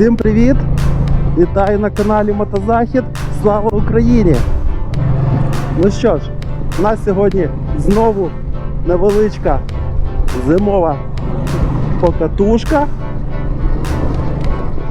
Всім привіт! Вітаю на каналі Мотозахід. Слава Україні! Ну що ж, у нас сьогодні знову невеличка зимова покатушка.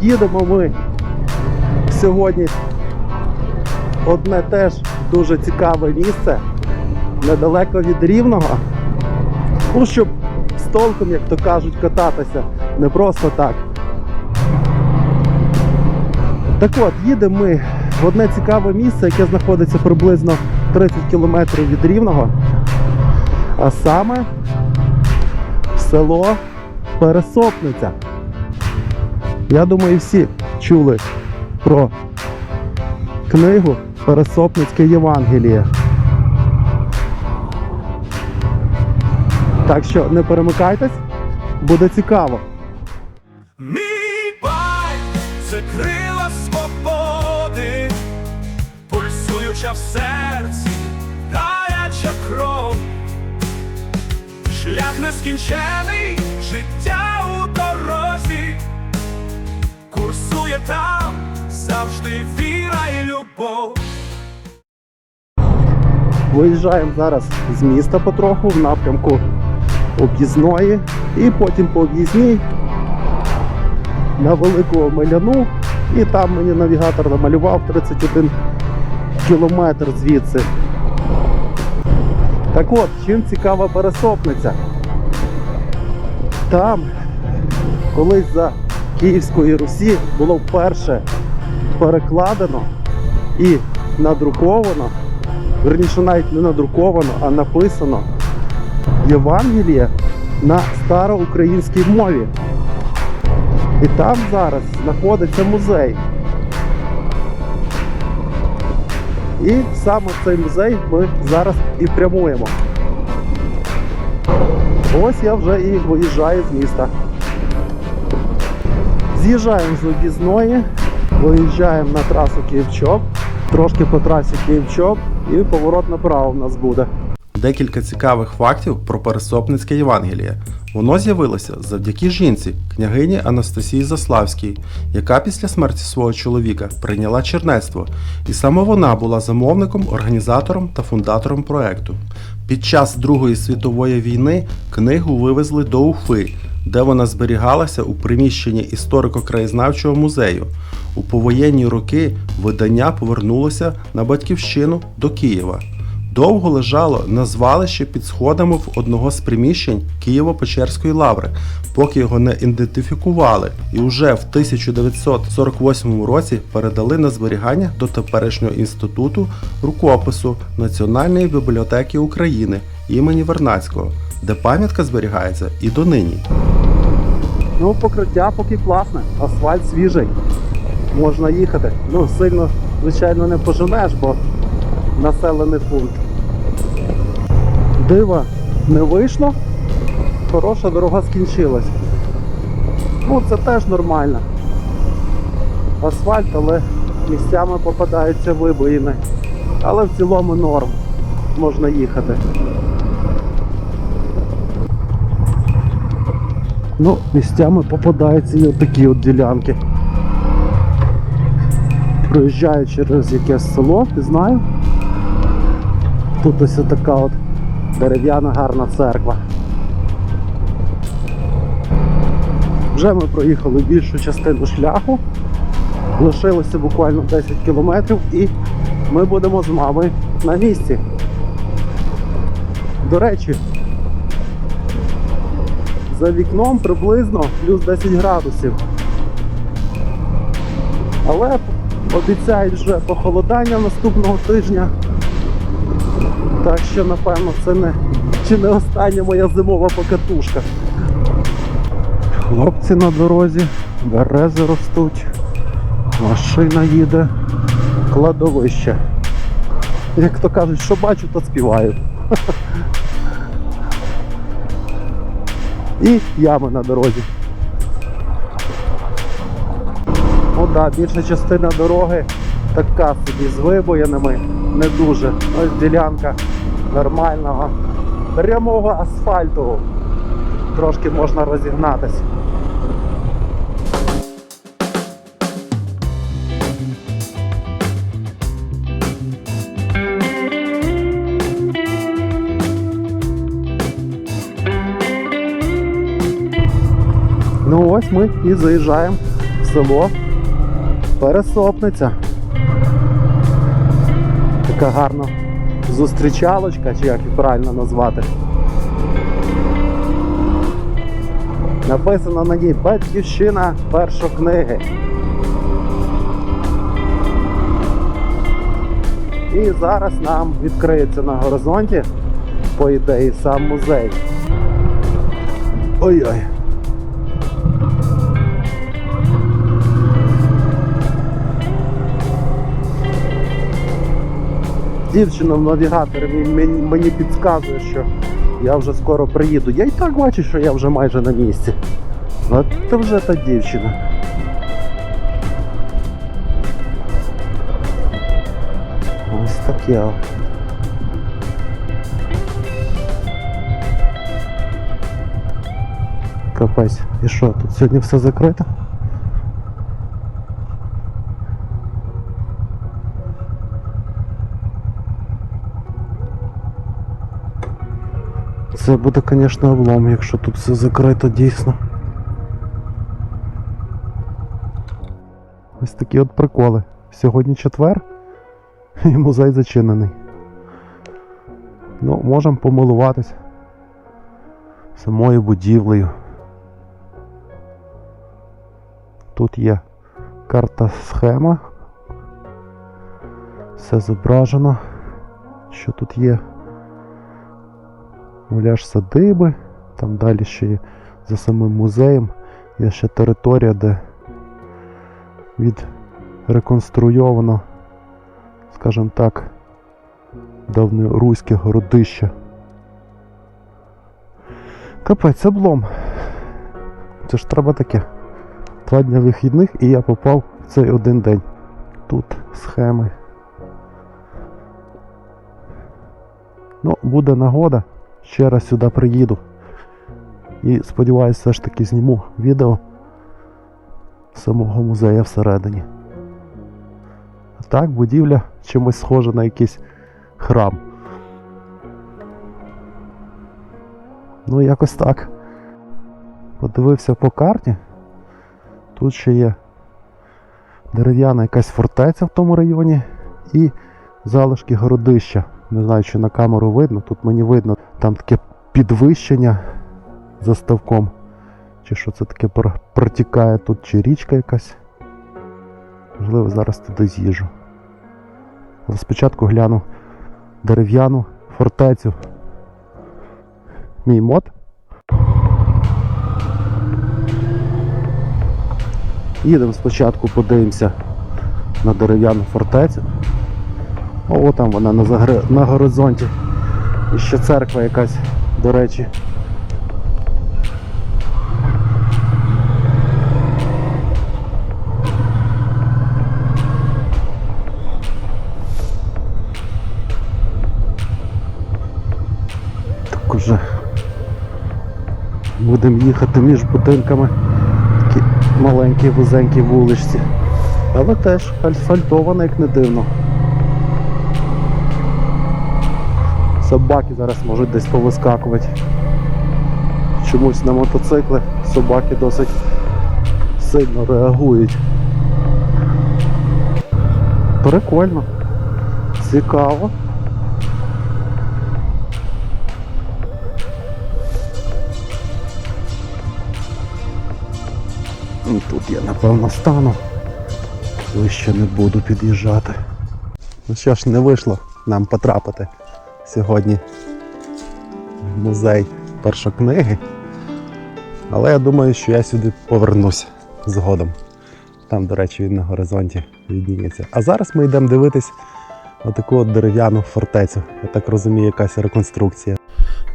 Їдемо ми сьогодні одне теж дуже цікаве місце, недалеко від Рівного. Ну, щоб з толком, як то кажуть, кататися не просто так. Так от, їдемо ми в одне цікаве місце, яке знаходиться приблизно 30 кілометрів від Рівного, а саме село Пересопниця. Я думаю, всі чули про книгу Пересопницьке Євангеліє. Так що не перемикайтесь, буде цікаво. Це крила свободи, пульсуюча в серці, гаряча кров, шлях нескінчений, життя у дорозі, курсує там завжди віра і любов. Виїжджаємо зараз з міста потроху в напрямку об'їзної і потім по об'їзній на велику Омеляну. І там мені навігатор намалював 31 кілометр звідси. Так от, чим цікава пересопниця? Там колись за Київської Русі було вперше перекладено і надруковано верніше навіть не надруковано, а написано Євангеліє на староукраїнській мові. І там зараз знаходиться музей. І саме в цей музей ми зараз і прямуємо. Ось я вже і виїжджаю з міста. З'їжджаємо з об'їзної, виїжджаємо на трасу Київчоп, трошки по трасі Київчоп і поворот направо в нас буде. Декілька цікавих фактів про Пересопницьке Євангеліє. Воно з'явилося завдяки жінці, княгині Анастасії Заславській, яка після смерті свого чоловіка прийняла чернецтво, і саме вона була замовником, організатором та фундатором проекту. Під час Другої світової війни книгу вивезли до Уфи, де вона зберігалася у приміщенні історико-краєзнавчого музею. У повоєнні роки видання повернулося на батьківщину до Києва. Довго лежало на звалищі під сходами в одного з приміщень Києво-Печерської лаври, поки його не ідентифікували, і вже в 1948 році передали на зберігання до теперішнього інституту рукопису Національної бібліотеки України імені Вернацького, де пам'ятка зберігається і донині. Ну, покриття поки класне, асфальт свіжий. Можна їхати. Ну, сильно, звичайно, не поженеш, бо населений пункт. Дива не вийшло, хороша дорога скінчилась. Ну, це теж нормально. Асфальт, але місцями попадаються вибоїни. Але в цілому норм. Можна їхати. Ну, місцями попадаються і отакі от ділянки. Проїжджаю через якесь село, не знаю. Тут ось така от дерев'яна гарна церква. Вже ми проїхали більшу частину шляху. Лишилося буквально 10 кілометрів і ми будемо з мамою на місці. До речі, за вікном приблизно плюс 10 градусів. Але обіцяють вже похолодання наступного тижня. Так що, напевно, це не чи не остання моя зимова покатушка. Хлопці на дорозі, берези ростуть, машина їде, кладовище. Як то кажуть, що бачу, то співаю. І ями на дорозі. Ну так, більша частина дороги така собі з вибоїнами, не дуже. Ось ділянка нормального прямого асфальту. Трошки можна розігнатися. Ну ось ми і заїжджаємо в село Пересопниця. Така гарна зустрічалочка, чи як її правильно назвати. Написано на ній Батьківщина першокниги. І зараз нам відкриється на горизонті, по ідеї, сам музей. Ой-ой. Дівчина в навігаторі мені, підказує, що я вже скоро приїду. Я і так бачу, що я вже майже на місці. От це вже та дівчина. Ось таке. от. Капець. І що, тут сьогодні все закрито? Це буде, звісно, облом, якщо тут все закрито дійсно. Ось такі от приколи. Сьогодні четвер і музей зачинений. Ну, можемо помилуватись самою будівлею. Тут є карта схема. Все зображено. Що тут є? Муляж садиби, там далі ще є за самим музеєм є ще територія, де відреконструйовано, скажімо так, давньоруське городище. Капець, облом. Це ж треба таке. Два дня вихідних і я попав в цей один день. Тут схеми. Ну, буде нагода. Ще раз сюди приїду. І сподіваюся, все ж таки зніму відео самого музею всередині. А так, будівля чимось схожа на якийсь храм. Ну, якось так. Подивився по карті. Тут ще є дерев'яна якась фортеця в тому районі і залишки городища. Не знаю, чи на камеру видно, тут мені видно, там таке підвищення за ставком. Чи що це таке протікає тут, чи річка якась. Можливо, зараз туди з'їжджу. Але спочатку гляну дерев'яну фортецю. Мій мод. Їдемо спочатку, подивимося на дерев'яну фортецю. О, там вона на, загри... на горизонті. І ще церква якась, до речі. Так уже будемо їхати між будинками. Такі маленькі вузенькі вуличці. Але теж асфальтовано, як не дивно. Собаки зараз можуть десь повискакувати. Чомусь на мотоцикли собаки досить сильно реагують. Прикольно. Цікаво. Тут я напевно стану. Вище не буду під'їжджати. Ну що ж, не вийшло нам потрапити сьогодні музей першокниги. Але я думаю, що я сюди повернусь згодом. Там, до речі, він на горизонті відніється. А зараз ми йдемо дивитись отаку от дерев'яну фортецю. Я так розумію, якась реконструкція.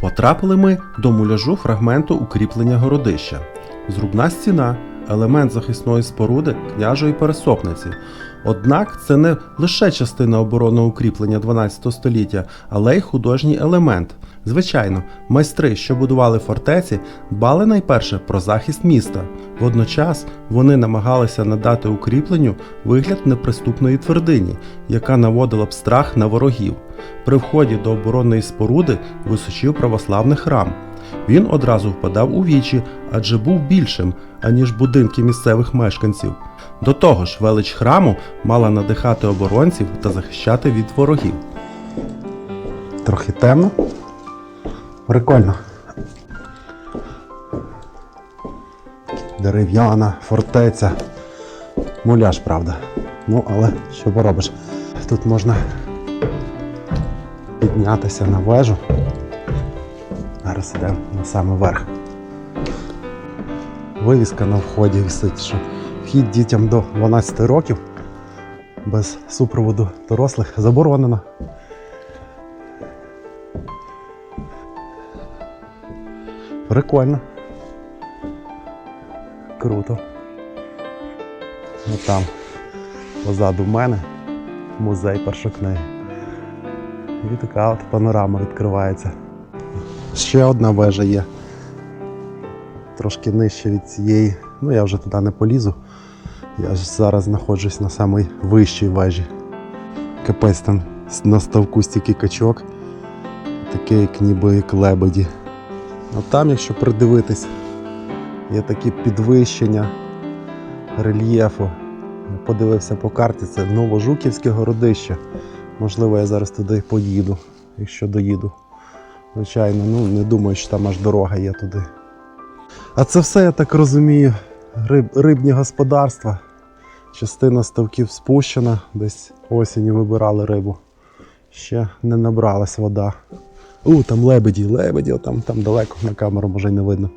Потрапили ми до муляжу фрагменту укріплення городища. Зрубна стіна елемент захисної споруди княжої пересопниці. Однак це не лише частина оборонного укріплення 12 століття, але й художній елемент. Звичайно, майстри, що будували фортеці, дбали найперше про захист міста. Водночас вони намагалися надати укріпленню вигляд неприступної твердині, яка наводила б страх на ворогів. При вході до оборонної споруди височив православний храм. Він одразу впадав у вічі, адже був більшим, аніж будинки місцевих мешканців. До того ж, велич храму мала надихати оборонців та захищати від ворогів. Трохи темно. Прикольно. Дерев'яна фортеця. Муляж, правда. Ну, але що поробиш? Тут можна піднятися на вежу. Зараз йдемо на самий верх. Вивіска на вході висить, що вхід дітям до 12 років без супроводу дорослих заборонено. Прикольно. Круто. Ну там, позаду мене, музей першокниги. І така от панорама відкривається. Ще одна вежа є. Трошки нижче від цієї. Ну я вже туди не полізу. Я ж зараз знаходжусь на самій вищій вежі. Капець там на ставку стільки качок. Таке, як ніби як лебеді. А там, якщо придивитись, є такі підвищення рельєфу. Подивився по карті, це Новожуківське городище. Можливо, я зараз туди поїду, якщо доїду. Звичайно, ну не думаю, що там аж дорога є туди. А це все, я так розумію, риб, рибні господарства. Частина ставків спущена, десь осінню вибирали рибу. Ще не набралась вода. У, там лебеді, лебеді, там, там далеко на камеру може й не видно.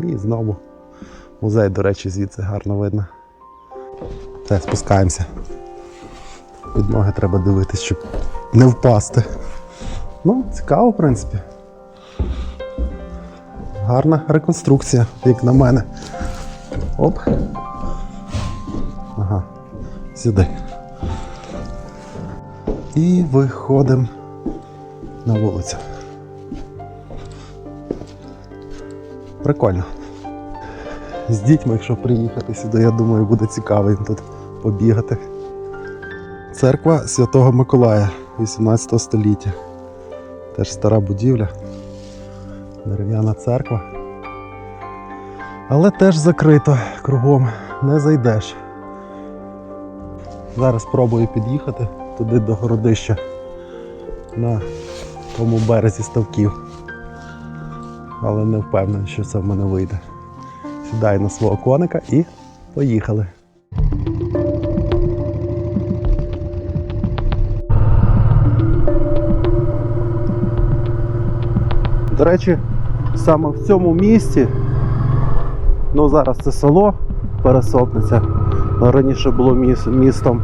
І знову музей, до речі, звідси гарно видно. Все, спускаємося. Під ноги треба дивитись, щоб не впасти. Ну, цікаво, в принципі. Гарна реконструкція, як на мене. Оп. Ага. Сюди. І виходимо на вулицю. Прикольно. З дітьми, якщо приїхати сюди, я думаю, буде цікаво їм тут побігати. Церква Святого Миколая 18 століття. Теж стара будівля. Дерев'яна церква. Але теж закрито кругом, не зайдеш. Зараз спробую під'їхати туди до городища на тому березі ставків. Але не впевнений, що це в мене вийде. Сідаю на свого коника і поїхали. До речі, саме в цьому місці, ну зараз це село Пересопниця, раніше було містом,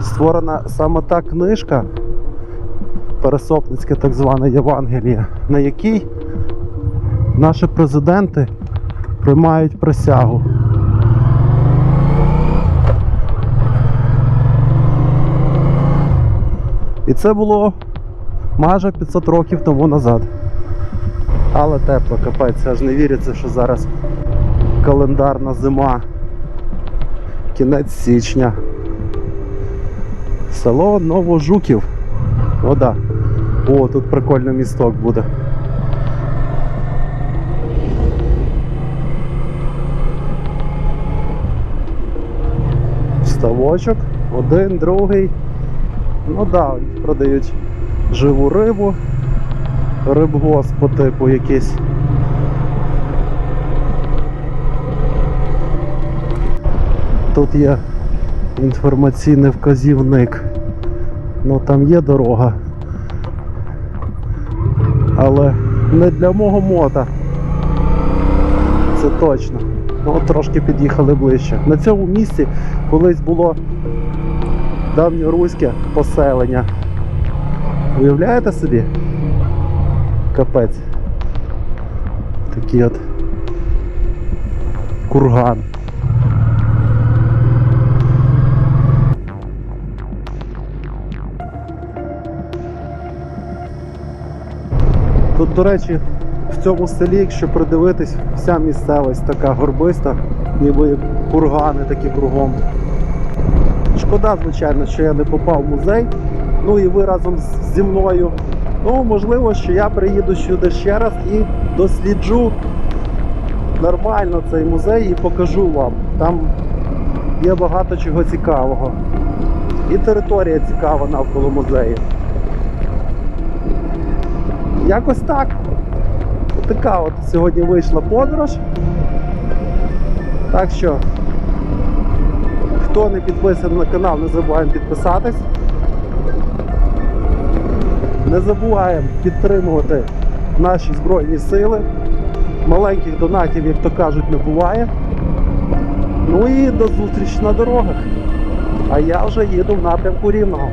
створена саме та книжка, Пересопницьке так зване Євангеліє, на якій наші президенти приймають присягу. І це було майже 500 років тому назад. Але тепло, капець, аж не віриться, що зараз календарна зима. Кінець січня. Село Новожуків. Вода. О, тут прикольний місток буде. Ставочок, один, другий. Ну да, продають живу рибу, рибгос по типу якийсь. Тут є інформаційний вказівник. Ну там є дорога. Але не для мого мота. Це точно. Ну, от трошки під'їхали ближче. На цьому місці колись було давньоруське поселення. Уявляєте собі? Капець. Такий от курган. Тут, до речі, в цьому селі, якщо придивитись, вся місцевість така горбиста, ніби кургани такі кругом. Шкода, звичайно, що я не попав в музей. Ну і ви разом зі мною Ну, можливо, що я приїду сюди ще раз і досліджу нормально цей музей і покажу вам. Там є багато чого цікавого. І територія цікава навколо музею. Якось так. Така от сьогодні вийшла подорож. Так що, хто не підписаний на канал, не забуваємо підписатись. Не забуваємо підтримувати наші Збройні Сили. Маленьких донатів, як то кажуть, не буває. Ну і до зустрічі на дорогах. А я вже їду в напрямку Рівного.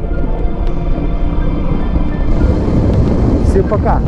Всім пока!